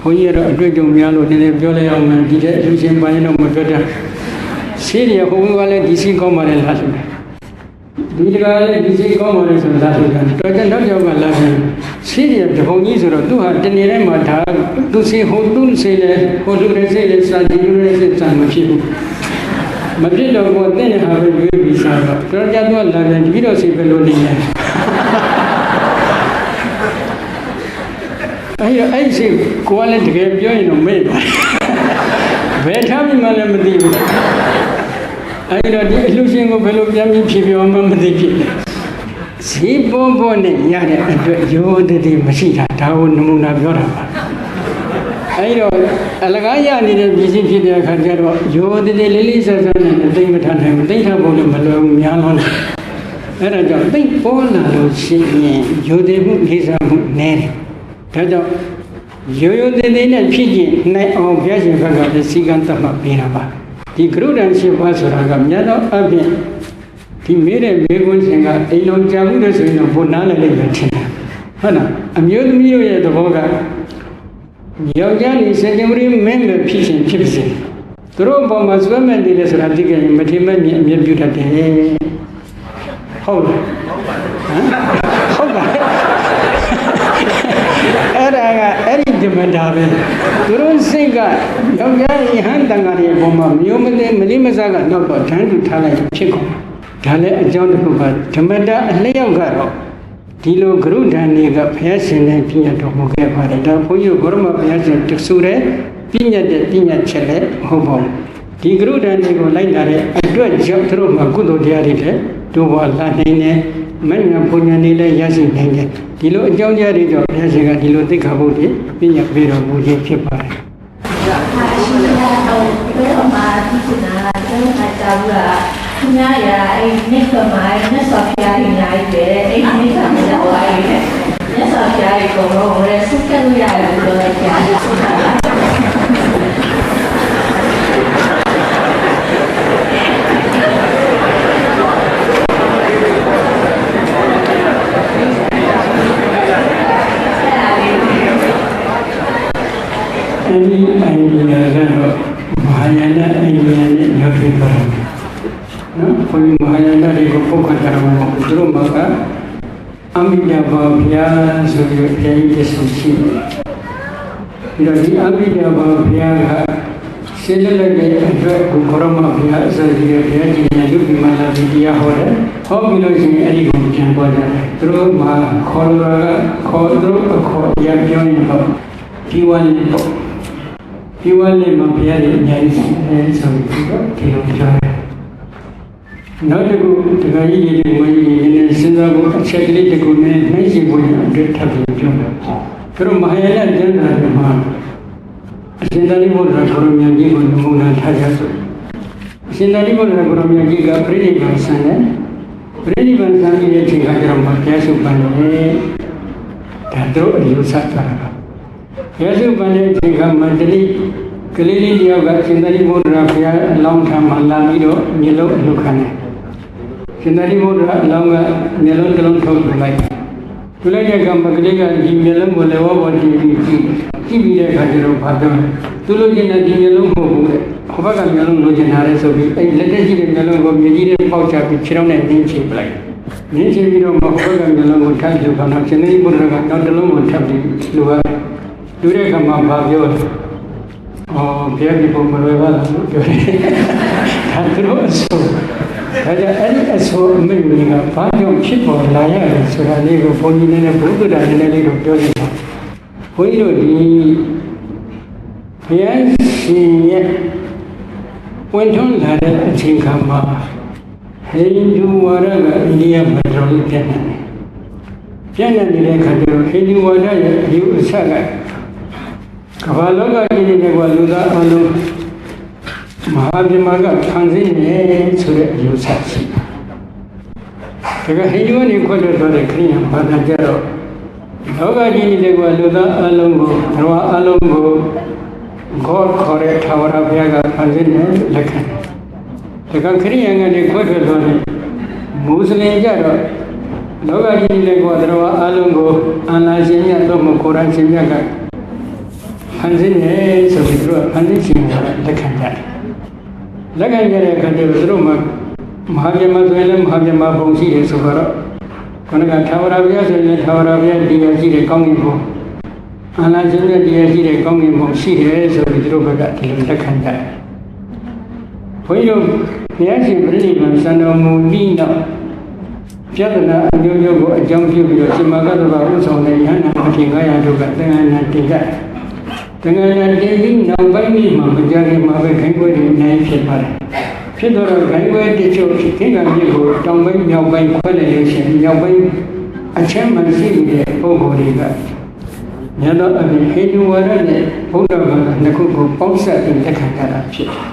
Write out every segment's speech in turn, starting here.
ဘုန်းကြီးကတော့အတွေ့အကြုံများလို့နည်းနည်းပြောလိုက်အောင်မယ်ဒီတဲ့အလူရှင်ပိုင်းတော့မပြောတတ်ဆေးရဟိုကလည်းဒီစီကောင်းပါလေလားဆိုတယ်ဒီတကားလည်းဒီစီကောင်းပါလေဆိုလားဆိုတယ်တော်ကြနောက်ကြောက်ကလာတယ်ဆေးရတဘုံကြီးဆိုတော့သူဟာတနေ့တိုင်းမှာဒါသူစီဟိုသူစီလေဟိုလူတွေစီလေစာဒီလူတွေစီစာမဖြစ်ဘူးမဖြစ်တော့ကိုယ်တဲ့ဟာပဲရွေးပြီးစားတော့တော်ကြတော့လာတယ်ဒီတော့စီပဲလို့နေတယ် အဲ့ရအဲ့စီကိုယ်ကလည်းတကယ်ပြောရင်တော့မေ့တယ်ဘယ်ထားပြီးမှလည်းမသိဘူးအဲ့တော့ဒီအလှရှင်ကိုဘယ်လိုပြန်ပြီးဖြေပြောမှမသိဖြစ်တယ်ဈေးပေါ်ပေါ်နဲ့ရတဲ့အတွက်ရိုးတည်မရှိတာဒါကိုနမူနာပြောတာပါအဲ့တော့အလကားရနေတဲ့ပြည်စည်းဖြစ်တဲ့အခါကျတော့ရိုးတည်လေးလေးဆက်ဆက်နဲ့သိမ့်မထနိုင်ဘူးသိမ့်ထဖို့လည်းမလွယ်ဘူးများလုံးတယ်အဲ့ဒါကြောင့်သိမ့်ပေါ်လာလို့ရှိရင်ရိုးတည်မှုလေးစားမှုနည်းတယ် ဒါကြောင့်ရိုးရိုးတည်တည်နဲ့ဖြစ်ခြင်းနိုင်အောင်ဘုရားရှင်ဘက်ကလည်းစီကံတတ်မှတ်ပေးတာပါဒီကရုဒန်ရှိပါဆိုတာကမြတ်သောအပြင်ဒီမေးတဲ့မေးခွန်းရှင်ကအိမ်လုံးကြာမှုတဲ့ဆိုရင်တော့ဘုနာလည်းလည်းပဲထင်တယ်ဟုတ်လားအမျိုးသမီးတို့ရဲ့သဘောကယောက်ျားနေစကြဝဠာမင်းပဲဖြစ်ရှင်ဖြစ်ပါစေသူတို့ဘောမှာစွဲမဲ့နေတယ်ဆိုတာသိကြရင်မထင်မဲ့မြင်အမြဲပြုတတ်တယ်ဟုတ်လားဟမ်ဟုတ်ပါ အဲ့ဒါကအဲ့ဒီဓမ္မတာပဲသူတို့စိတ်ကယောက်ျားယဟန်တန်ဃာတွေဘောမှာမျိုးမသိမလေးမစားကနောက်တော့ဓာန်တူထားလိုက်ဖြစ်ကုန်ဒါလည်းအကြောင်းတစ်ခုပါဓမ္မတာအလျောက်ကတော့ဒီလိုဂရုဒဏ်တွေကဘုရားရှင်နဲ့ပြည့်ညတ်တော်မူခဲ့ပါတယ်ဒါဘုန်းကြီးကိုဂရမဘုရားရှင်တဆူတဲ့ပြည့်ညတ်တဲ့ပြည့်ညတ်ချက်လည်းဟုတ်ပါဘူးဒီဂရုဒဏ်တွေကိုလိုက်လာတဲ့အတွက်ကြောင့်သူတို့မှာကုသိုလ်တရားတွေလည်း တို့ဘောလာနိုင်တယ်မဉ္ဇဉ်ဘုံဉာဏ်တွေလည်းရရှိနိုင်တယ်ဒီလိုအကြောင်းတရားတွေကြောင့်ဘုရားရှင်ကဒီလိုသိက္ခာပုဒ်တွေပြည့်ညတ်ပေးတော်မူခြင်းဖြစ်ပါတယ်ဟာရှိတာတော့ဒီလိုမှဒီစနာတော့ခါကြဘူးလားခင်ဗျားရအဲ့နိစ္စမိုင်းမြတ်စွာဘုရားရှင်ညာကြီးပဲအဲ့နိစ္စမကြောက်ပါဘူးမြတ်စွာဘုရားကြီးကတော့ဝယ်စုကလို့ရတယ်လို့ပြောလိုက်ကြတယ် အဲဒီအိန္ဒိယကတော့မဟာယာနအိန္ဒိယနဲ့ရောက်ပြီးပါတော့နော်ဘုန်းကြီးမဟာယာနတွေကိုပုဂ္ဂိုလ်တရားမှာသူတို့မှာကအမိတဘာဘုရားဆိုပြီးဘုရားကြီးတဆူရှိတယ်ပြီးတော့ဒီအမိတဘာဘုရားကစေလလက်တဲ့အတွက်ကိုခရမဘုရားအစရှိတဲ့ဘုရားကြီးရဲ့လူပိမာလာဒီတရားဟောတယ်ဟောပြီးလို့ရှိရင်အဲ့ဒီကိုပြန်ပေါ်ကြတယ်သူတို့မှာခေါ်လာခေါ်သူတို့အခေါ်ရပြောရင်တော့ဒီဝါလေးပေါ့ ဒီဝါလေးမှာဘုရားရဲ့အများကြီးရှိတယ်ဆိုပြီးတော့ဒီလိုပြောတယ်။နောက်တစ်ခုဒကာကြီးကြီးတွေဝင်းကြီးတွေနဲ့စဉ်းစားဖို့အချက်ကလေးတစ်ခုနဲ့နှိုင်းယှဉ်ဖို့အတွက်ထပ်ပြီးပြောတယ်။သူတို့မဟာယာနကျမ်းစာတွေမှာအရှင်သာရိပုတ္တရာကိုရမကြီးကိုနမူနာထားကြဆိုအရှင်သာရိပုတ္တရာကိုရမကြီးကပြိဋိဘံဆန်တယ်။ပြိဋိဘံဆန်ပြီးတဲ့အချိန်ကကျတော့မပြည့်စုံပါနဲ့။ဒါတို့အယူဆတာက ယေရှုပန်တဲ့အချိန်ကမန္တလေးကလေးလေးတယောက်ကအရှင်သာရိပုတ္တရာဘုရားအလောင်းထံမှာလာပြီးတော့မျက်လုံးအလုခံတယ်။ရှင်သာရိပုတ္တရာအလောင်းကမျက်လုံးတစ်လုံးထုတ်ပြလိုက်။ပြလိုက်တဲ့အခါမကလေးကဒီမျက်လုံးကိုလည်းဝဘောကြည့်ပြီးကြည့်ကြည့်ပြီးတဲ့အခါကျတော့ဘာပြောလဲ။သူလိုချင်တဲ့ဒီမျက်လုံးမဟုတ်ဘူးတဲ့။ဟိုဘက်ကမျက်လုံးလိုချင်တာလေဆိုပြီးအဲ့လက်တက်ရှိတဲ့မျက်လုံးကိုမြေကြီးနဲ့ပေါက်ချပြီးခြေထောက်နဲ့နင်းချပလိုက်။နင်းချပြီးတော့မဟုတ်ဘက်ကမျက်လုံးကိုထပ်ယူခါတော့ရှင်သာရိပုတ္တရာကနောက်တစ်လုံးကိုထပ်ပြီးလူရတယ်။ လူတဲ့ခါမှာဘာပြောလဲ။အော်ဘုရားဒီပုံမလွယ်ပါလားလို့ပြောတယ်။ဒါသူတို့အဆိုဒါကြောင့်အဲ့ဒီအဆိုအမိန့်ကြီးကဘာကြောင့်ဖြစ်ပေါ်လာရလဲဆိုတာလေးကိုဘုန်းကြီးနဲ့ဘုဒ္ဓတာနည်းနည်းလေးတော့ပြောနေပါ။ဘုန်းကြီးတို့ဒီဘုရားရှင်ရဲ့ဝင်ထွန်းလာတဲ့အချိန်ခါမှာဟိန္ဒူဝါဒကအိန္ဒိယမှာတော်တော်ပြန့်နေတယ်။ပြန့်နေတဲ့အခါကျတော့ဟိန္ဒူဝါဒရဲ့အယူအဆက ကမ္ဘာလောကကြီးတွေကလူသားအလုံးမဟာပြမကဖန်ဆင်းနေဆိုတဲ့အယူဆရှိတယ်။ဒါကဟိန္ဒူကနေခွတ်ထွက်သွားတဲ့ခရိယန်ဘာသာကြတော့လောကကြီးတွေကလူသားအလုံးကိုဘဝအလုံးကိုဂေါ်ခေါ်တဲ့ထာဝရဘုရားကဖန်ဆင်းနေလက်ခံတယ်။ဒါကခရိယန်ကနေခွတ်ထွက်သွားတဲ့မွတ်စလင်ကြတော့လောကကြီးတွေကသရဝအလုံးကိုအန္လာရှင်မြတ်တို့မကိုရန်ရှင်မြတ်က ဖန်ဆင်းတယ်ဆိုပြီးသူတို့ကဖန်ဆင်းခြင်းကိုလက်ခံကြတယ်လက်ခံကြတဲ့အခါကျတော့သူတို့မှမဟာဗျမဆိုရင်လည်းမဟာဗျမဘုံရှိတယ်ဆိုတော့ခဏကသာဝရဘုရားဆိုရင်သာဝရဘုရားတရားရှိတဲ့ကောင်းကင်ဘုံအာနာရှင်တဲ့တရားရှိတဲ့ကောင်းကင်ဘုံရှိတယ်ဆိုပြီးသူတို့ဘက်ကဒီလိုလက်ခံကြတယ်ဘုန်းကြီးတို့ဘုရားရှင်ပြိဋိဘံစံတော်မူပြီးတော့ပြဿနာအမျိုးမျိုးကိုအကြောင်းပြုပြီးတော့ရှင်မဂ္ဂတဘာဥဆောင်တဲ့ယန္နာအထင်900တို့ကသင်္ကန်းနဲ့တင်ကြတယ် တကယ်လည်းတင်ပြီးနောက်ပိုင်းမှာမကြခင်မှာပဲခိုင်းပွဲတွေအများကြီးဖြစ်ပါတယ်ဖြစ်တော့ခိုင်းပွဲတချို့ခိကံကြီးကိုတောင်ပိုင်းမြောက်ပိုင်းခွဲလိုက်လို့ရှိရင်မြောက်ပိုင်းအချက်မှရှိနေတဲ့ပုံကိုယ်တွေကညတော့အပြင်ဟိန္ဒူဝါဒနဲ့ဘုရားဘာသာနှစ်ခုကိုပေါင်းစပ်ပြီးလက်ခံကြတာဖြစ်တယ်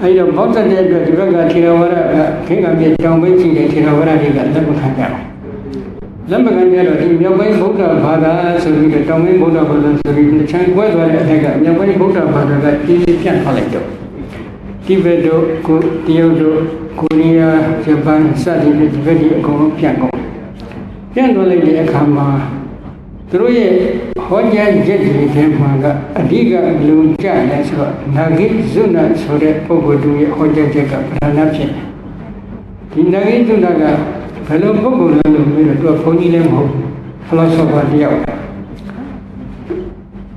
အဲဒီတော့ပေါင်းစပ်တဲ့အတွက်ဒီဘက်ကထေရဝါဒကခိကံကြီးတောင်ပိုင်းရှိတဲ့ထေရဝါဒတွေကလက်မခံကြဘူး လက်မခံကြတော့ဒီမြောက်ပိုင်းဗုဒ္ဓဘာသာဆိုပြီးတော့တောင်ပိုင်းဗုဒ္ဓဘာသာဆိုပြီးတစ်ချမ်းကွဲသွားတဲ့အထက်ကမြောက်ပိုင်းဗုဒ္ဓဘာသာကကြီးကြီးပြန့်ထွက်လိုက်တော့တိဘက်တို့ကိုတရုတ်တို့ကိုရီးယားဂျပန်စသည်ဖြင့်ဒီဘက်ဒီအကုန်လုံးပြန့်ကုန်ပြန့်သွားလိုက်တဲ့အခါမှာသူတို့ရဲ့ဟောကြားချက်တွေထဲမှာကအဓိကလူကြတယ်ဆိုတော့နာဂိဇုနဆိုတဲ့ပုဂ္ဂိုလ်တို့ရဲ့ဟောကြားချက်ကပဓာနာဖြစ်တယ်ဒီနာဂိဇုနက ဘယ်လိုပုဂ္ဂိုလ်လဲလို့ပြောတော့သူကဘုန်းကြီးလည်းမဟုတ်ဘူးဖလောဆောဖာတယောက်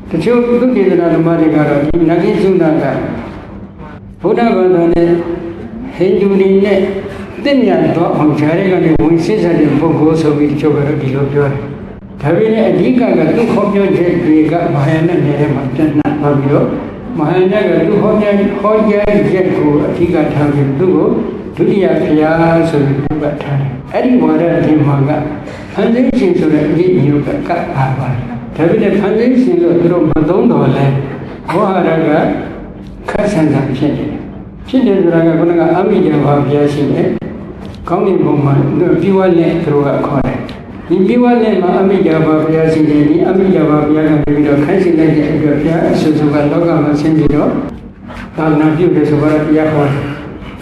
တချို့သုတေသနဓမ္မတွေကတော့ဒီနဂိသုနာကဘုရားဘာသာနဲ့ဟိန္ဒူတွေနဲ့တင့်မြတ်တော့အောင်ဂျာရဲကနေဝင်စစ်ဆက်တဲ့ပုဂ္ဂိုလ်ဆိုပြီးတချို့ကတော့ဒီလိုပြောတယ်။ဒါပေမဲ့အဓိကကသူ့ခေါ်ပြောချက်တွေကမဟာယာနနယ်ထဲမှာပြန့်နှံ့သွားပြီးတော့မဟာယာနကသူ့ဟောကြားဟောကြားချက်ကိုအဓိကထားပြီးသူ့ကို ဒုတိယဘုရားဆိုပြီးပြတ်ထားတယ်။အဲ့ဒီဝါဒဒီမှာကဖန်ဆင်းခြင်းဆိုတဲ့အရေးမျိုးကကပ်ပါပါတယ်။ဒါပေမဲ့ဖန်ဆင်းခြင်းလို့သူတို့မသုံးတော်လဲဘောဟာရကခက်ဆန်ဆန်ဖြစ်နေတယ်။ဖြစ်တယ်ဆိုတာကခုနကအမိတဘာဘုရားရှိတယ်။ကောင်းကင်ဘုံမှာပြီးဝလက်သူတို့ကခေါ်တယ်။ဒီပြီးဝလက်မှာအမိတဘာဘုရားရှိတယ်ဒီအမိတဘာဘုရားကပြီးတော့ခိုင်းစီလိုက်တဲ့အတွက်ဘုရားအဆူဆူကလောကမှာဆင်းပြီးတော့သာသနာပြုတယ်ဆိုတော့တရားခေါ်တယ်။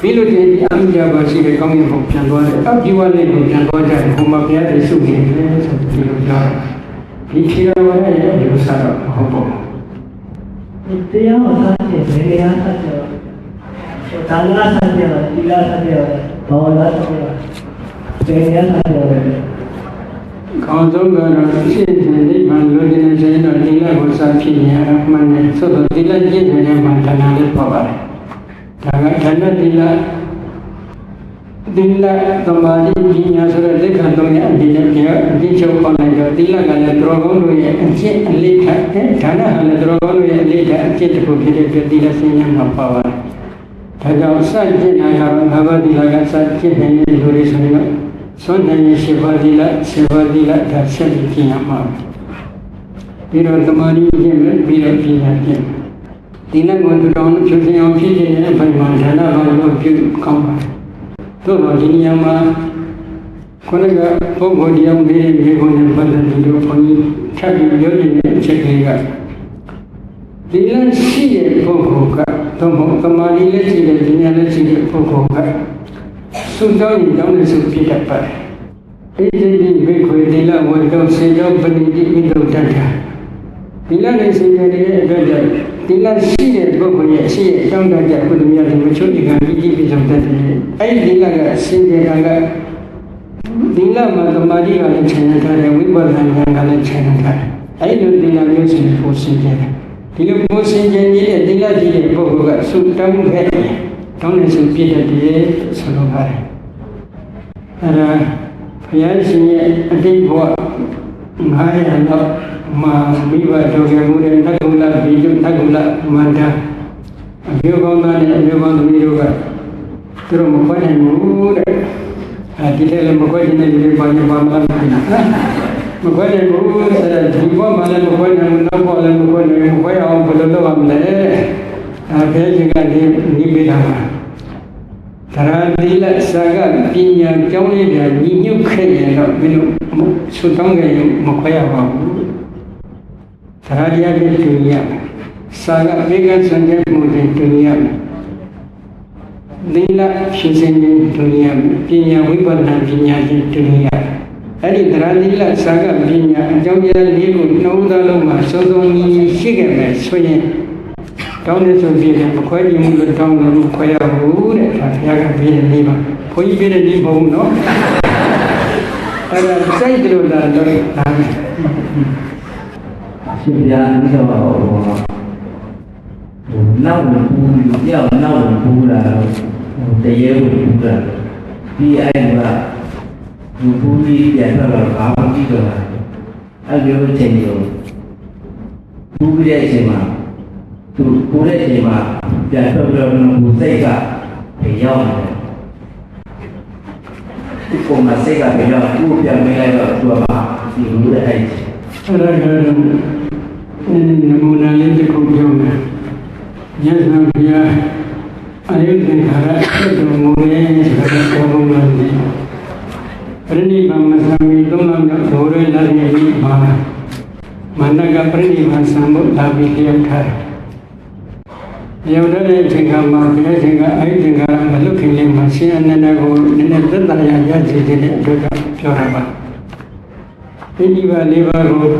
ပြီးလို့ဒီအမိတဘာရှိတဲ့ကောင်းကင်ဘုံပြန်သွားတယ်။အပြီးဝလက်ကိုပြန်သွားကြတယ်။ဘုံမှာဘုရားတည်စုနေတယ်ဆိုပြီးလို့ပြောတယ်။ဒီထေရဝါဒရဲ့အယူဆတော့မဟုတ်ပါဘူး။တရားဟောတာဖြင့်ဘယ်တရားဆက်ကြောဒါနဆက်ကြောသီလဆက်ကြောဘောလဆက်ကြောဘယ်တရားဆက်ကြောလဲခေါင်းဆုံးကတော့ဖြစ်တဲ့နိဗ္ဗာန်လိုချင်တဲ့ဆိုရင်တော့ဒီလကိုစဖြစ်ရင်အမှန်နဲ့သို့တော့ဒီလကျင့်တဲ့မှာဌာနလေးပေါ်ပါတယ်။ ဒါကဌာနဒီလဒီလသမာဓိပညာဆိုတဲ့လက်ခံသုံးရဲ့အဒီနဲ့ပြောအဒီချုပ်ပေါ်လိုက်တော့ဒီလကလည်းသူတော်ကောင်းတို့ရဲ့အကျင့်အလေးထားတဲ့ဌာနဟာလည်းသူတော်ကောင်းတို့ရဲ့အလေးထားအကျင့်တစ်ခုဖြစ်တဲ့အတွက်ဒီလစဉ္ညာမှာပါပါတယ်။ဒါကြောင့်စကျင့်တာကတော့ငါးပါးဒီလကစကျင့်နေတဲ့လူတွေဆိုရင်တော့သွန်နိုင်ရှိပါသီလစေပါသီလဒါဆက်ပြီးပြင်ရမှာပြီးတော့သမာဓိပြင်မယ်ပြီးတော့ပညာပြင် ဒီနေ့ကသူတော်ဖြူစင်အောင်ဖြစ်ခြင်းရဲ့ဘိုင်မှာဌာနဘာလို့ပြုကောင်းပါတယ်သို့တော်ဒီနေရာမှာခုနကပုဂ္ဂိုလ်တရားမေးမေးခွန်းနဲ့ပတ်သက်ပြီးတော့ဘုန်းကြီးထပ်ပြီးပြောနေတဲ့အချက်လေးကဒီလရှိတဲ့ပုဂ္ဂိုလ်ကသို့မဟုတ်သမာဓိလက်ရှိတဲ့ဉာဏ်လက်ရှိတဲ့ပုဂ္ဂိုလ်ကသုတောင်းရင်တောင်းတဲ့စုဖြစ်တတ်ပါတယ်။ဣတိတိဘိခွေတိလဝတ္တောစေတောပဏိတိဣတုတ္တတာဒီလနဲ့စေတဲ့အတွက်ကြောင့် ဒီလရှိတဲ့ပုဂ္ဂိုလ်ရဲ့ရှိရဲ့အကြောင်းတရားကုသမီးတွေမချုပ်ဒီကံပြီးကြည့်ပြီးဆုံးတတ်တယ်။အဲ့ဒီလကအစင်ကြတာကဒီလမှာသမာဓိကလည်းခြံထားတယ်ဝိပဿနာဉာဏ်ကလည်းခြံထားတယ်။အဲ့ဒီလိုဒီလမျိုးစင်ကိုစင်ကြတယ်။ဒီလိုကိုစင်ကြကြီးတဲ့ဒီလကြီးတဲ့ပုဂ္ဂိုလ်ကသုတောင်းခဲ့တယ်။တောင်းနေစုပြည့်တဲ့တည်းဆိုလိုပါတယ်။အဲ့ဒါဘုရားရှင်ရဲ့အတိတ်ဘဝ900လောက် မှာမိဘတော်ကမှုတဲ့နတ်ကုလဘီတုနတ်ကုလမန္တအမျိုးကောင်းသားနဲ့အမျိုးကောင်းသမီးတို့ကသူတို့မခွဲနိုင်ဘူးတဲ့အဲဒီတည်းလည်းမခွဲနိုင်တဲ့ဒီဘာညာဘာမှမသိဘူးမခွဲနိုင်ဘူးဆိုတော့ဒီဘဝမှာလည်းမခွဲနိုင်ဘူးနောက်ဘဝလည်းမခွဲနိုင်ဘူးခွဲအောင်ဘယ်လိုလုပ်ရမလဲအဲဘယ်ချိန်ကနေနိဗ္ဗာန်မှာသရတိလစာကပညာကြောင်းလေးပြညီညွတ်ခဲ့ရင်တော့မင်းတို့ဆုတောင်းကြရင်မခွဲရပါဘူး သရတရားပြည့်တူရမယ်စာကဘေကစံတဲ့မှုတွေတူရမယ်သီလဖြစ်စဉ်တွေတူရမယ်ပညာဝိပဿနာပညာတွေတူရမယ်အဲ့ဒီသရတိလစာကပညာအကြောင်းတရားလေးကိုနှုံးသားလုံးမှာစုံစုံညီညီရှိခဲ့မယ်ဆိုရင်တောင်းနေဆိုပြည့်တယ်မခွဲခြင်းဘူးလို့တောင်းလို့မခွဲရဘူးတဲ့ဒါဘုရားကပြည့်တယ်နေပါဘုန်းကြီးပြည့်တယ်နေမဟုတ်ဘူးနော်အဲ့ဒါစိုက်တယ်လို့လာတော့ဒါပဲ ရှင်ပြားအဲ့တော့ဟိုနောက်ဝင်ပူပြီးပြောက်နောက်ဝင်ပူလာတော့ဟိုတရေဝင်ပူလာဒီအဲ့ကဘူပူပြီးပြန်တော့ဘာမှကြည့်တော့အဲ့လိုအချိန်ကိုပူပြီးတဲ့အချိန်မှာသူပူတဲ့အချိန်မှာပြန်တော့တော့ဘူစိတ်ကရောက်နေတယ်ဒီပုံမှာစိတ်ကပြောင်းပူပြန်မလိုက်တော့သူကမှဒီလိုတဲ့အဲ့အဲ့ဒါကတော့ နမူနာလေးတစ်ခုပြောမယ်ညဇံဘုရားအယုဒ္ဓခါရအဲ့တော်မူလေဆိုတာပြောလို့ရတယ်ပြိဋိဘမသမိသုံးလမြောက်ဒိုရလာရီမှာမန္တကပြိဋိဘသံဘုလာပြီးလျက်ထားတယ်ရောက်တဲ့အချိန်ကမှဘုရားရှင်ကအဲ့ဒီကမလွတ်ခင်လေးမှာရှင်အနန္ဒကိုနည်းနည်းသက်သာရရစေတဲ့အတွက်ကပြောတာပါပိဋိပါလေးပါးကို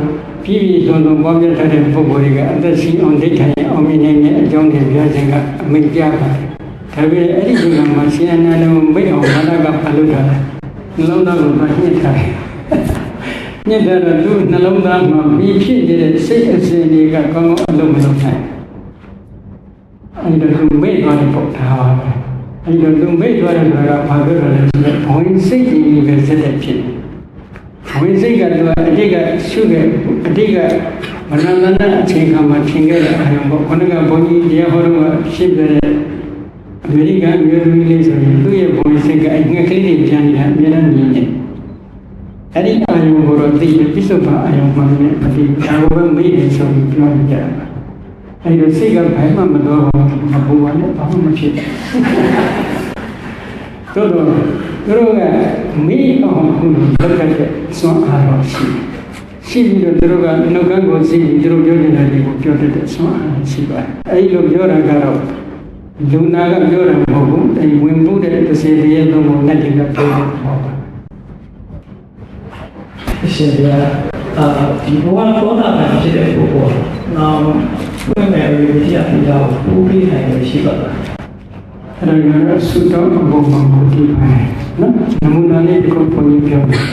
ပြည့်ပြည့်စုံစုံပွားများထားတဲ့ပုဂ္ဂိုလ်တွေကအသက်ရှင်အောင်ဒိဋ္ဌာန်အောင်မြင်နေတဲ့အကြောင်းတွေပြောခြင်းကအမိန့်ပြပါတယ်။ဒါပေမဲ့အဲ့ဒီချိန်မှာရှင်အနန္ဒကိုမိတ်အောင်ဘာသာကဖတ်လို့တာလဲနှလုံးသားကိုမှညှစ်ထားတယ်။ညှစ်တယ်တော့သူနှလုံးသားမှာပြီးဖြစ်နေတဲ့စိတ်အစဉ်တွေကကောင်းကောင်းအလုံးမလုံးနိုင်။အဲ့ဒီတော့သူမိတ်သွားတဲ့ပုံထားပါပဲ။အဲ့ဒီတော့သူမိတ်သွားတဲ့ဘက်ကဘာပြောရလဲဆိုတော့ဘဝင်စိတ်ကြီးပဲစက်တဲ့ဖြစ်တယ်။ ဝင်စိတ်ကတော့အတိတ်ကရှုခဲ့အတိတ်ကမနန္တနာအချိန်ခါမှာသင်ခဲ့တဲ့အာရုံပေါ့ခொနကဘုန်းကြီးတရားဟောတော့ရှင်းပြတဲ့အမေရိကန်မျိုးသမီးလေးဆိုရင်သူ့ရဲ့ဘုံစိတ်ကအငှက်ကလေးတွေပြန်နေတာအများနဲ့မြင်နေအဲ့ဒီအာရုံကိုတော့သိပြစ္ဆုတ်ပါအာရုံမှန်နဲ့အတိဒါကိုပဲမေ့နေဆိုပြီးပြောနေကြတာအဲ့ဒီစိတ်ကဘယ်မှမတော်ဘူးမဘူပါနဲ့ဘာမှမဖြစ်ဘူးတို့တော့ သူတို့ကမိအောင်ခုလိုလက်ကတဲ့စွမ်းအားတော်ရှိတယ်ရှိပြီးတော့သူတို့ကနှုတ်ကန်းကိုစီးပြီးသူတို့ပြောနေတာတွေကိုပြောတတ်တဲ့စွမ်းအားရှိပါတယ်အဲဒီလိုပြောတာကတော့လူနာကပြောတာမဟုတ်ဘူးအဲဝင်မှုတဲ့တစ်စေတည်းရဲ့သုံးပုံနဲ့တည်းကပြောတာမဟုတ်ပါဘူးရှင်ပြားအာဒီဘဝသောတာပန်ဖြစ်တဲ့ပုဂ္ဂိုလ်နောက်ဖွင့်မဲ့ဝိပဿနာတရားကိုပူပြီးနိုင်လို့ရှိပါလား အဲ့ဒါကတော့သုတောအဘုံမှာမူတည်ပါတယ်နော်နမူနာလေးတစ်ခုပုံပြပြောမယ်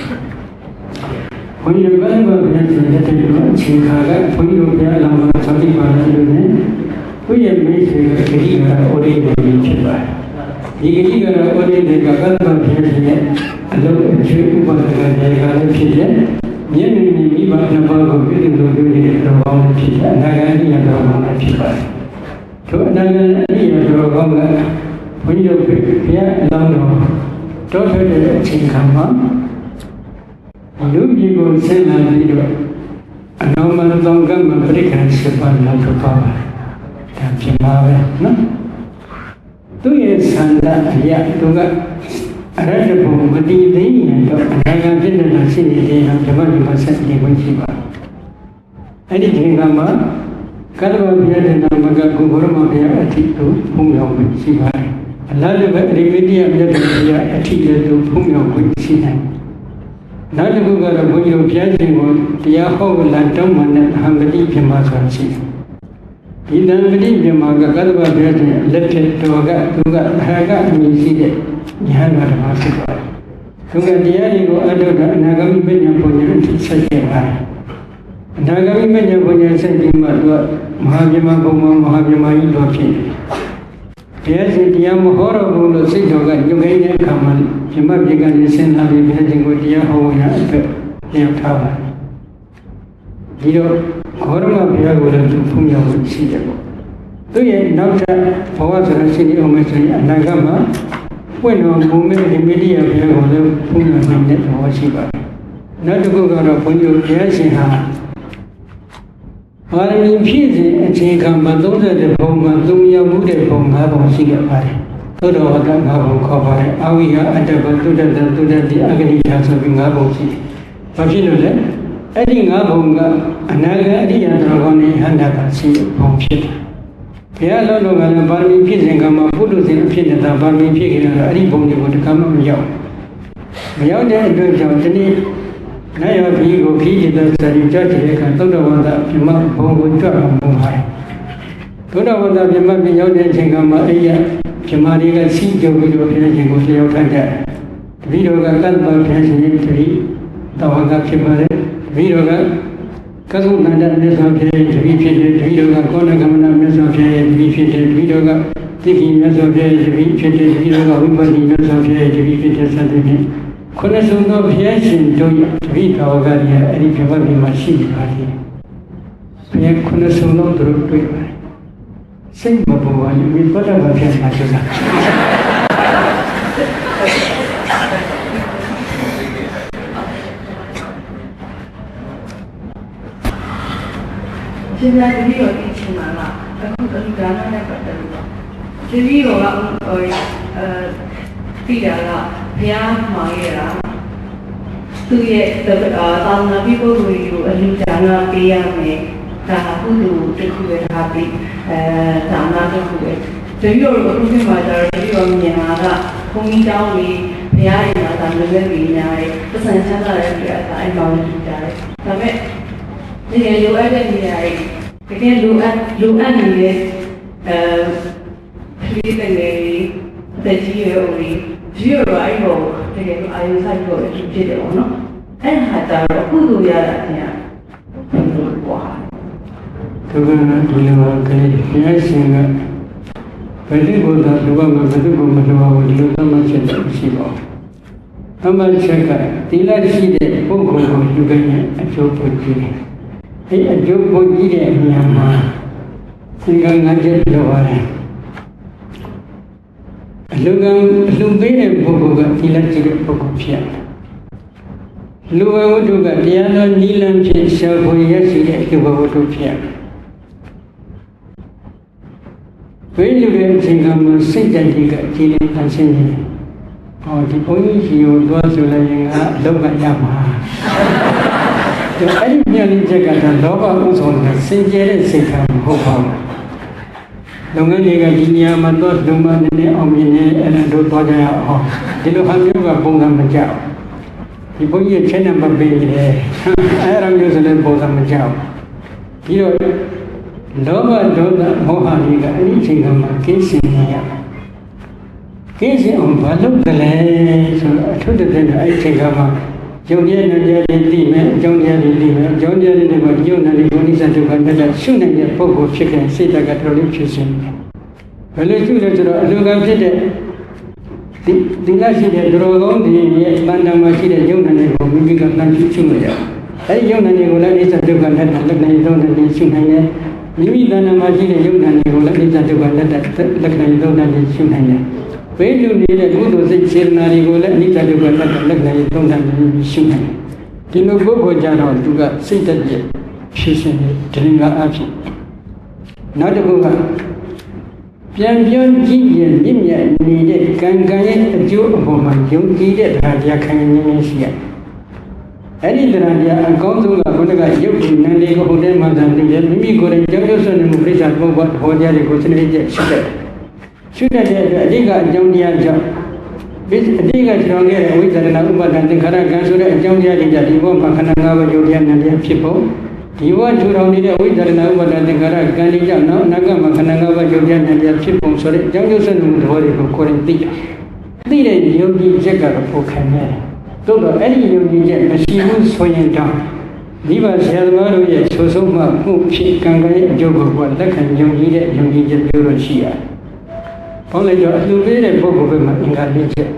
ဘုန်းကြီးတို့ကလည်းဗျာဆိုတဲ့တဲ့အချိန်ခါကဘုန်းကြီးတို့ဗျာလာမှာသတိပါလာလို့ねသူရဲ့မိတ်ဆွေကဂတိကအိုရိနေပြီဖြစ်ပါတယ်ဒီဂတိကတော့အိုရိနေကကတ္တဗဖြစ်နေအလုံးအကျွေးဥပဒကတွေကလည်းဖြစ်ရဲ့မျက်မြင်မိဘနှစ်ပါးကိုပြည့်စုံလို့ပြောနေတဲ့တော်ကောင်းဖြစ်တဲ့အနာဂတ်အရိယတော်ကောင်းဖြစ်ပါတယ်ထိုအနာဂတ်အရိယတော်ကောင်းက ဘုန်းကြီးတို့ဘုရားအလောင်းတော်တောထွက်တဲ့အချိန်ခါမှာလူကြီးကိုဆင်းလာပြီးတော့အနောမနသောကမ္မပရိက္ခဏစေပါလာထုတ်ပါပါဒါဖြစ်ပါပဲနော်သူရဲ့ဆန္ဒအရာသူကအရတ္တဘုံမတိသိရင်တော့အနာဂတ်ဖြစ်တဲ့ရှိနေတဲ့ဓမ္မဒီမှာဆက်နေဝင်ရှိပါအဲ့ဒီချိန်ကမှကတ္တဗဘုရားတဲ့နာမကကုဘရမဘုရားအထိတို့ဖုံးရောက်ဝင်ရှိပါတယ် အလားတူပဲအရိမတိယမြတ်တော်ဘုရားအထိလည်းသူဖုံးရောက်ဝင်ရှိတယ်နောက်တစ်ခုကတော့ဘုန်းကြီးတို့ဘုရားရှင်ကိုတရားဟောလာတောင်းမှနဲ့အဟံဂတိပြမဆိုတာရှိတယ်ဒီတံဂတိပြမကကတ္တဗဘုရားရှင်လက်ထက်တော်ကသူကအဟာကအမည်ရှိတဲ့ဉာဏ်တော်တစ်ပါးဖြစ်ပါတယ်သူကတရားတွေကိုအတုကအနာဂမိပညာပုံညာအထိဆက်ခဲ့ပါတယ်အနာဂမိပညာပုံညာဆက်ပြီးမှသူကမဟာပြမဘုံမမဟာပြမကြီးတော်ဖြစ်တယ် ဘုရားရှင်တရားမဟောတော်ဘူးလို့စိတ်တော်ကညှို့ခိုင်းတဲ့အခါမှာပြမပြေကနေဆင်းလာပြီးဘုရားရှင်ကိုတရားဟောဝင်ရအတွက်ပြန်ထားပါတယ်ဒီတော့ခေါရမဘုရားကိုလည်းသူဖုံးရောက်ရှိတယ်ပေါ့သူရဲ့နောက်ထပ်ဘဝဆိုတာရှိနေအောင်မယ်ဆိုရင်အနာဂတ်မှာပွင့်တော်မူမဲ့ဒီမိတိယဘုရားကိုလည်းဖုံးရောက်နိုင်တဲ့သဘောရှိပါတယ်နောက်တစ်ခုကတော့ဘုန်းကြီးတို့ဘုရားရှင်ဟာ ပါရမီဖြည့်စဉ်အခြေခံမှာ30ဘုံမှာသူမြောက်မှုတဲ့ဘုံ5ဘုံရှိခဲ့ပါတယ်သို့တော်ဝတ္တ5ဘုံခေါ်ပါတယ်အဝိယအတ္တဘသုတ္တတသုတ္တတိအဂတိသာဆိုပြီး5ဘုံရှိတယ်။ဘာဖြစ်လို့လဲ။အဲ့ဒီ5ဘုံကအနာဂတ်အရိယတော်ကောင်းနေဟန္တာကရှိဘုံဖြစ်တယ်။ဘုရားလုံးလုံးကလည်းပါရမီဖြည့်စဉ်ကမှာပုထုဇဉ်အဖြစ်နဲ့သာပါရမီဖြည့်ကြတာအဲ့ဒီဘုံတွေကိုတကမှမရောက်။မရောက်တဲ့အတွက်ကြောင့်ဒီနေ့ နိုင်ရပြီးကိုခီးကြည့်တဲ့စရိကြတဲ့အခါသုဒ္ဓဝါဒပြမဘုံကိုကြွအောင်ပုံပါတယ်သုဒ္ဓဝါဒပြမပြရောက်တဲ့အချိန်ကမှအဲ့ရပြမတွေကစီးကြုံပြီးတော့ဖြစ်တဲ့ချိန်ကိုလျှောက်ထတဲ့တပည့်တော်ကကတ္တပဖြစ်ခြင်းတတိတဝကဖြစ်ပါတယ်တပည့်တော်ကကကုဏန္ဒမြတ်စွာဘုရားတပည့်ဖြစ်တယ်တပည့်တော်ကကောဏကမဏမြတ်စွာဘုရားတပည့်ဖြစ်တယ်တပည့်တော်ကသိက္ခာမြတ်စွာဘုရားတပည့်ဖြစ်တယ်တပည့်တော်ကဝိပဿနာမြတ်စွာဘုရားတပည့်ဖြစ်တဲ့စသဖြင့် ခုနဆုံးသောဘုရားရှင်တို့ရဲ့တပည့်တော်ကလည်းအဲ့ဒီပြမပြမှာရှိနေပါသေးတယ်ဘုရားခုနဆုံးသောသူတို့တွေ့ပါတယ်စိတ်မပူပါဘူးဒီဘုရားဘာဖြစ်မှာဆိုတာ 现在这里有疫情嘛嘛，然后这里刚刚那个的嘛，这里有了呃呃，ပြီးတာက ဘုရားမှာရတာသူရဲ့အာသာသနာ့ပုဂ္ဂိုလ်ကြီးကိုအလူဒါနပေးရမယ်ဒါကုသိုလ်တစ်ခုပဲထားပြီးအဲဒါနတစ်ခုပဲတတိယတော့အခုဒီမှာကျတော့တတိယမြင်လာကဘုန်းကြီးတောင်းပြီးဘုရားရင်မှာဒါလွယ်လွယ်ပြီးညာတယ်ပစံချမ်းသာတဲ့ပြတာအဲ့ကောင်ကြီးကြားတယ်ဒါပေမဲ့ဒီလိုအပ်တဲ့နေရာတွေတကယ်လိုအပ်လိုအပ်နေတဲ့အဲပြည်တဲ့နေအသက်ကြီးရွယ်ဦးကြီး ကြီးရွယ်တော့အဲ့တော့တကယ်လို့အာယုဆိုင်တော့အဖြစ်ဖြစ်တယ်ပေါ့နော်အဲ့ဟာကြတော့ကုသိုလ်ရတာညာဘယ်လိုပွားသူကဒီလိုကလေးဘုရားရှင်ကဘယ်ဒီကိုသာလူကမဘယ်ဒီကိုမလိုဘူးဒီလိုသမှတ်ချက်ရှိပါဘူး။သမှတ်ချက်ကတိလရှိတဲ့ပုဂ္ဂိုလ်ကိုလူကရဲ့အကျိုးပိုကြီးတယ်။အဲအကျိုးပိုကြီးတဲ့နေရာမှာသင်္ကန်းငါးချက်လိုပါတယ်။ အလူကံအလူပေးတဲ့ပုဂ္ဂိုလ်ကတိလရှိတဲ့ပုဂ္ဂိုလ်ဖြစ်တယ်။လူဘဝတ္ထုကတရားတော်နိလန်းဖြင့်ရှာဖွေရရှိတဲ့လူဘဝတ္ထုဖြစ်တယ်။ဝိလူရဲ့အချိန်ကမှစိတ်တည်းကကြည်လင်တန်ရှင်းနေတယ်။ဟောဒီဘုန်းကြီးကြီးကိုသွားဆိုလိုက်ရင်ကအလောက်ကရမှာ။ဒီအဲ့ဒီမြတ်လေးချက်ကတော့လောဘဥဆောင်တဲ့စင်ကြဲတဲ့စိတ်ကမဟုတ်ပါဘူး။ လုပ်ငန်းတွေကဒီနေရာမှာတော့လုံမနေနေအောင်မြင်နေအဲ့ဒါတို့သွားကြရအောင်။ဒီလိုဟာမျိုးကပုံစံမကြောက်။ဒီဘုန်းကြီးရဲ့ချက်နဲ့မပေးလေ။အဲ့ဒါမျိုးဆိုလည်းပုံစံမကြောက်။ပြီးတော့လောဘဒေါသမောဟတွေကအဲ့ဒီအချိန်ကမှကင်းစင်နေရကင်းစင်အောင်ဘာလုပ်ကြလဲဆိုတော့အထုတ္တတဲ့အဲ့ဒီအချိန်ကမှ ယုံကြည်နေကြတယ်သိမယ်အကြောင်းတရားတွေသိမယ်အကြောင်းတရားတွေကယုံနေတယ်ဘုနိစ္စဒုက္ခတက်တဲ့ရှုနိုင်တဲ့ပုဂ္ဂိုလ်ဖြစ်တဲ့စိတ်ဓာတ်ကတော်လေးဖြစ်စဉ်တယ်ဘယ်လိုရှုလဲဆိုတော့အလူကံဖြစ်တဲ့ဒီဒီလရှိတဲ့ဒရောကောင်းဒီရဲ့တန်တမှာရှိတဲ့ယုံနာတွေကိုမိမိကတန်ရှုရှုလို့ရအဲဒီယုံနာတွေကိုလည်းအိစ္ဆဒုက္ခလက်လက်နိုင်တော့တယ်ရှုနိုင်တယ်မိမိတဏ္ဍာမှာရှိတဲ့ယုံနာတွေကိုလည်းအိစ္ဆဒုက္ခလက်လက်နိုင်တော့တယ်ရှုနိုင်တယ် ဘိလူနေတဲ့ကုသိုလ်စိတ်စေတနာတွေကိုလည်းအိစ္ဆဒုက္ခလက်လက်နိုင်တော့တယ်ရှုနိုင်တယ်ဒီလိုပုဂ္ဂိုလ်ကြတော့သူကစိတ်တက်တဲ့ဖြစ်စဉ်တွေဒရင်ကအဖြစ်နောက်တစ်ခုကပြန်ပြောကြည့်ရင်မြင့်မြတ်နေတဲ့ကံကံရဲ့အကျိုးအပေါ်မှာယုံကြည်တဲ့တရားတရားခံရင်းနေရှိရတယ်။အဲ့ဒီတရားတရားအကောင်းဆုံးကဘုရားကယုတ်ကြည်နန္ဒီကိုဟိုတဲမှာသာသိတယ်မိမိကိုယ်တိုင်ကြောက်ရွံ့ဆွနေမှုပြိဿဘုရားဟောကြားတွေကိုစနစ်ကျရှိတယ်။ ရှိတဲ့အတွက်အဓိကအကြောင်းတရားကြောင့်ဒီအဓိကကြောင်းခဲ့တဲ့ဝိသရဏဥပါဒံသင်္ခါရကံဆိုတဲ့အကြောင်းတရားတွေကြဒီဘောမှာခန္ဓာ၅ပါးယုတ်တရားနန္တရားဖြစ်ဖို့ဒီဘဝထူထောင်နေတဲ့ဝိသရဏဥပါဒသင်္ခါရကံလေးကြောင့်နောက်အနာဂတ်မှာခန္ဓာ၅ပါးယုတ်တရားနန္တရားဖြစ်ပုံဆိုတဲ့အကြောင်းကျိုးဆက်မှုသဘောတွေကိုကိုယ်တိုင်သိတယ်။သိတဲ့ယုံကြည်ချက်ကတော့ပိုခံရတယ်။သို့တော့အဲ့ဒီယုံကြည်ချက်မရှိဘူးဆိုရင်တော့ဒီပါဆရာသမားတို့ရဲ့ချိုးဆုံးမှမှုဖြစ်ကံကံရဲ့အကျိုးကိုလက်ခံယုံကြည်တဲ့ယုံကြည်ချက်မျိုးတော့ရှိရတယ်။ ဘာလဲတော့အလှူပေးတဲ့ပုဂ္ဂိုလ်ဘက်မှာအင်္ဂါလေးချက်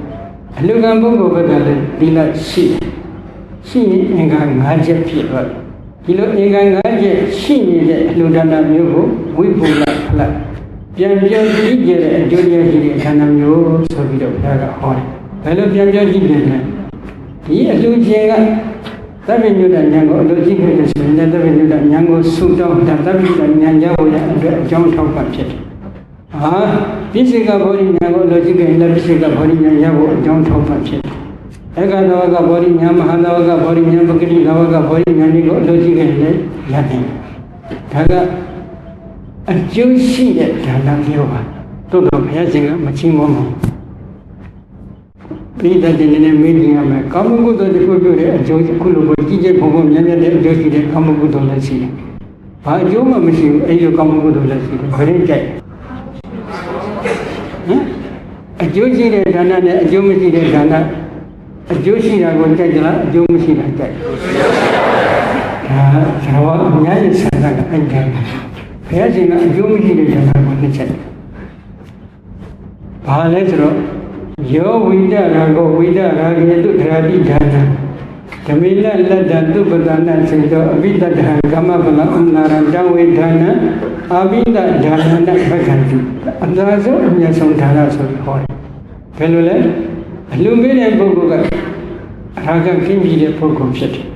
အလှူကံပုဂ္ဂိုလ်ဘက်ကလည်းဒီလားရှိရှိရင်အင်္ဂါ၅ချက်ဖြစ်သွားတယ်ဒီလိုအင်္ဂါ၅ချက်ရှိနေတဲ့အလှူဒါနမျိုးကိုဝိပုလဖလပြန်ပြောကြည့်ကြတဲ့အကျိုးတရားရှိတဲ့ခန္ဓာမျိုးဆိုပြီးတော့ဘုရားကဟောတယ်ဘယ်လိုပြန်ပြောကြည့်လဲဒီအလှူခြင်းကသဗ္ဗညုတဉာဏ်ကိုအလိုကြည့်ခဲ့တဲ့ဆိုရင်သဗ္ဗညုတဉာဏ်ကိုဆုတောင်းတာသဗ္ဗညုတဉာဏ်ကြောင့်ရအတွက်အကြောင်းထောက်ပံ့ဖြစ်တယ် ဟာပိစိကဘောဓိညာကိုအလိုကြည့်ခဲ့ရင်လည်းပိစိကဘောဓိညာရဖို့အကြောင်းထောက်ပံ့ဖြစ်တယ်ဧကသဝကဘောဓိညာမဟာသဝကဘောဓိညာပဂတိသဝကဘောဓိညာတွေကိုအလိုကြည့်ခဲ့ရင်လည်းရတယ်ဒါကအကျိုးရှိတဲ့ဒါနမျိုးပါတို့တော့ဘုရားရှင်ကမချင်းမောမှာပြိတ္တတင်နေမေးကြည့်ရမယ်ကာမကုသိုလ်တစ်ခုပြုတဲ့အကျိုးအခုလိုပဲကြီးကြီးပုံပုံမြတ်မြတ်တဲ့အကျိုးရှိတဲ့ကာမကုသိုလ်လည်းရှိတယ်။ဘာအကျိုးမှမရှိဘူးအဲဒီလိုကာမကုသိုလ်လည်းရှိတယ်။ဘယ်ရင်ကြိုက်ဟမ် အကျိုးရှိတဲ့ဒါနနဲ့အကျိုးမရှိတဲ့ဒါနအကျိုးရှိတာကိုကြိုက်ကြလားအကျိုးမရှိတာကြိုက်ဒါဆရာကအများကြီးဆန္ဒကအဲ့ဒါဘုရားရှင်ကအကျိုးမရှိတဲ့ဒါနကိုနှစ်ချက်ဘာလဲဆိုတော့ယောဝိတရာကိုဝိတရာကေတုဓရာတိဒါနဓမေနလတ္တသုပဒနာစေတောအဘိတ္တဟံကမ္မပလအနာရတဝေဒါနအာဘိတဒါနနဘက္ခံတိအသာဆုံးအမြတ်ဆုံးဒါနဆိုပြီးဟောတယ် ဘယ်လိုလဲအလူမေးတဲ့ပုဂ္ဂိုလ်ကအရာကကင်းပြီးတဲ့ပုဂ္ဂိုလ်ဖြစ်တယ်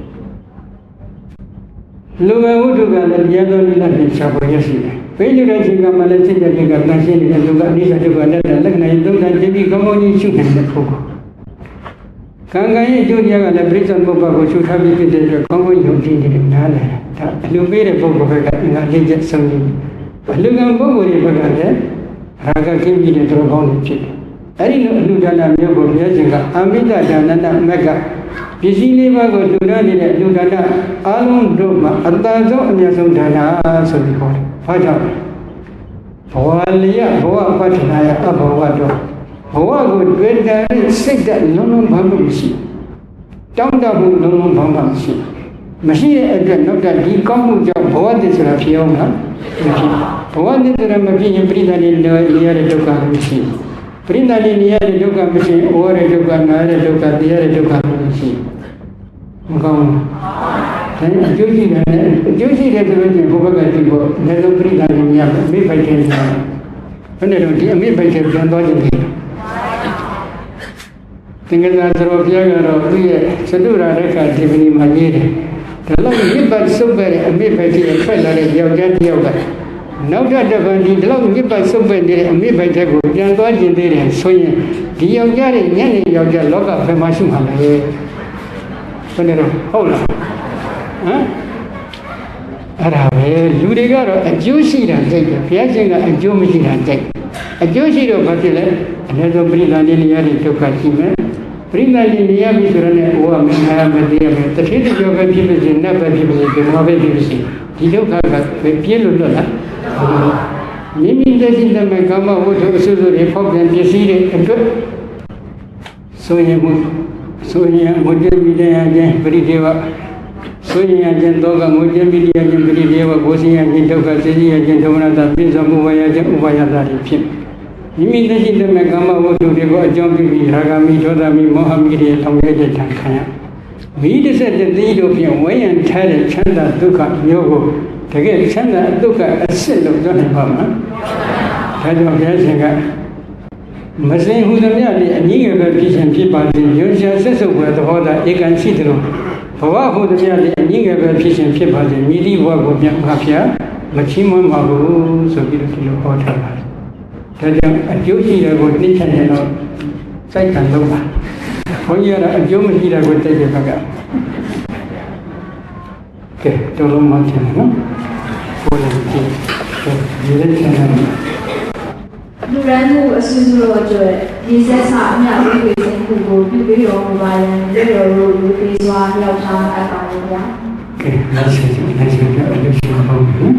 လူငယ်ဝိတုကလည်းတရားတော်နိလနဲ့ရှားပေါ်ရရှိတယ်။ဘိလူတဲ့ချိန်ကမှလည်းစိတ်ကြတဲ့ကတန်ရှင်းနေတဲ့လူကအနိစ္စဒုက္ခလက်တဲ့လက္ခဏာရေးသုံးတန်သိပြီးကောင်းကောင်းကြီးရှုနိုင်တဲ့ပုဂ္ဂိုလ်။ကံကံရဲ့အကျိုးတရားကလည်းပြိဿဘုရားကိုရှုထားပြီးဖြစ်တဲ့အတွက်ကောင်းကောင်းယုံကြည်နေတဲ့နားလည်တာ။ဒါအလူပေးတဲ့ပုဂ္ဂိုလ်ဘက်ကအင်္ဂါလေးချက်ဆုံးနေတယ်။အလူကံပုဂ္ဂိုလ်တွေဘက်ကလည်းရာဂကင်းပြီးတဲ့တော်ကောင်းတွေဖြစ်တယ်။ အဲဒီလိုအလူဒါနမျိုးကိုဘုရားရှင်ကအမိတ္တဒါနနာမက်ကပစ္စည်းလေးပါးကိုလူရနေတဲ့အလူဒါနအားလုံးတို့မှာအတ္တဆုံးအမြတ်ဆုံးဒါနဆိုပြီးခေါ်တယ်။ဘာကြောင့်လဲဘဝလျက်ဘဝပတ္ထနာယအဘဝတော့ဘဝကိုတွေ့တဲ့စိတ်သက်လုံးလုံးဘာမှမရှိတောင်းတမှုလုံးလုံးဘာမှမရှိမရှိတဲ့အတွက်နောက်တဒီကောင်းမှုကြောင့်ဘဝတည်ဆိုတာဖြစ်အောင်လားမဖြစ်ဘဝတည်ဆိုတာမဖြစ်ရင်ပြိဿနေနေရတဲ့ဒုက္ခမရှိ ပြိဿနေနေရတဲ့ဒုက္ခမရှိဩရတဲ့ဒုက္ခနာရတဲ့ဒုက္ခတရားတဲ့ဒုက္ခမရှိမကောင်းဘူးဒါအကျိုးရှိတယ်အကျိုးရှိတယ်ဆိုလို့ရှိရင်ဘုဘကကြည့်ဖို့လည်းဆုံးပြိဿနေနေရမယ်မိဖိုက်တယ်ဆိုတာဘယ်နဲ့တော့ဒီအမိဖိုက်တယ်ပြန်သွားကြည့်တယ်သင်္ကန်းသာသရောဘုရားကတော့သူ့ရဲ့သတုရာရက္ခဒေဝနီမှာရေးတယ်ဒါလောက်မြစ်ပတ်စုပ်ပဲတဲ့အမိဖိုက်တယ်ထွက်လာတဲ့ယောက်ျားတစ်ယောက်က နောက်ထပ်တစ်ပန်ဒီဒီလောက်မြစ်ပတ်စုပ်ပဲနေတဲ့အမိဖိုက်တဲ့ကိုပြန်သွားကျင်သေးတယ်ဆိုရင်ဒီယောက်ျားရဲ့ညနေယောက်ျားလောကဘယ်မှာရှိမှာလဲဘယ်နဲ့တော့ဟုတ်လားဟမ်အဲ့ဒါပဲလူတွေကတော့အကျိုးရှိတာကြိုက်တယ်ဘုရားရှင်ကအကျိုးမရှိတာကြိုက်အကျိုးရှိတော့ဘာဖြစ်လဲအနည်းဆုံးပြိဿာနေနေရတဲ့ဒုက္ခရှိမယ်ပြိဿာနေနေရပြီဆိုတော့လည်းဘဝမနာမတည်ရမယ်တတိတကြောပဲဖြစ်ဖြစ်ရှင်နတ်ပဲဖြစ်ဖြစ်ဒီမှာပဲဖြစ်ဖြစ်ရှင်ဒီဒုက္ခကပြင်းလို့လွတ်လား မိမိတည်းရှိတဲ့မဲ့ကာမဝတ္ထုအစွတ်တွေဖောက်ပြန်ပစ္စည်းတွေအတွက်ဆိုရင်မှုဆိုရင်မုဒ္ဒမိတရားချင်းပရိဒေဝဆိုရင်အကျဉ်တော့ကမုဒ္ဒမိတရားချင်းပရိဒေဝဘုဇင်ယချင်းဒုက္ခစေကြီးယချင်းဒုမနတာပြစ္ဆမှုဝါယချင်းဥပါယတာတွေဖြစ်မိမိတည်းရှိတဲ့မဲ့ကာမဝတ္ထုတွေကိုအကြောင်းပြုပြီးရာဂမိဒေါသမိမောဟမိတွေလောင်ရတဲ့တန်ခံရမိတစ်ဆက်တည်းတို့ဖြင့်ဝိညာဉ်ထားတဲ့ချမ်းသာဒုက္ခမျိုးကို တကယ်ချမ်းသာဒုက္ခအစစ်လို့ပြောနိုင်ပါမလားဒါကြောင့်ဘုရားရှင်ကမစင်ဟူသည်များလည်းအငြင်းငယ်ပဲဖြစ်ခြင်းဖြစ်ပါစေရုံရှာဆက်စုပ်ွယ်သဘောသာဧကန်ရှိတယ်လို့ဘဝဟူသည်များလည်းအငြင်းငယ်ပဲဖြစ်ခြင်းဖြစ်ပါစေမြည်သည့်ဘဝကိုပြန်ခါဖျားမချီးမွမ်းပါဘူးဆိုပြီးတော့ဒီလိုဟောထားပါတယ်ဒါကြောင့်အကျိုးရှိတဲ့ကိုနှိမ့်ချင်တယ်တော့စိုက်ခံလို့ပါဘုန်းကြီးကအကျိုးမရှိတဲ့ကိုတိတ်တဲ့ဘက်က ကဲတော်လုံးမှချင်တယ်နော်ကိုယ်လည်းကြည့်ဒီလက်ချင်တယ်လူရန်မှုအဆူဆူတို့အတွက်ဒီဆက်စာအမြဝိဝေခြင်းခုကိုပြုပြီးတော်မူပါရန်ဒီလိုလိုလူပေးစွာရောက်ထားအပ်ပါလို့ဗျာကဲလက်ရှိလက်ရှိကအလုပ်ရှိမှာပေါ့နော်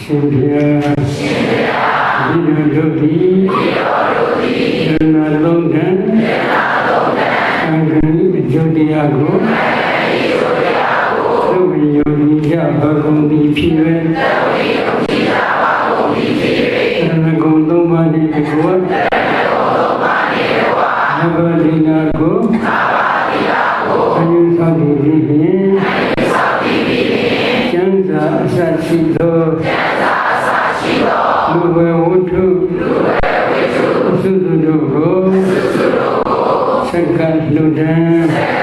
ရှင်ဘုရားရှင်ဘုရားဒီလိုတို့ဒီဒီလိုတို့ဒီသရဏလုံးကံသရဏလုံးကံအင်္ဂလိအကျိုးတရားကိုအင်္ဂလိအကျိုးတရားကိုသုဝိ ယောနိယဘဂုံတိဖြစ်၍သုဝိယောနိယဘဂုံတိဖြစ်၍သရဏဂုံသုံးပါးနှင့်တကွာသရဏဂုံသုံးပါးနှင့်တကွာနဗဒိနာကိုနဗဒိနာကိုအယုသောတိဖြစ်ဖြင့်ကျမ်းစာအစရှိသောကျမ်းစာအစရှိသောလူဝေဝတ္ထုလူဝေဝတ္ထုသုသုတို့ကိုသုသုတို့ကိုသက္ကလူတံသက္က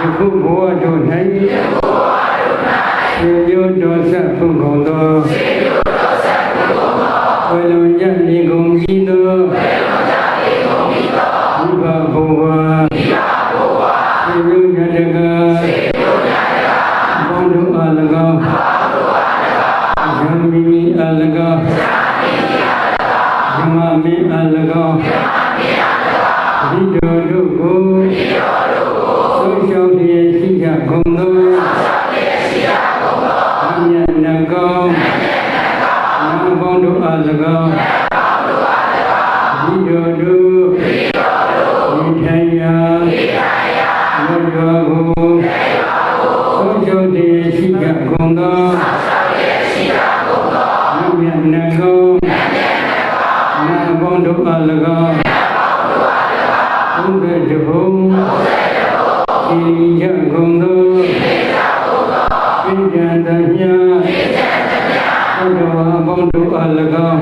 ယခုဘဝတို့၌ သောနတ်မြတ်နတ်ကောနတ်ဘုံတို့အား၎င်းဘုံတို့တဘုံဤရကုန်သောဣဒံတမြတ်ဘုရားဘုံတို့အား၎င်း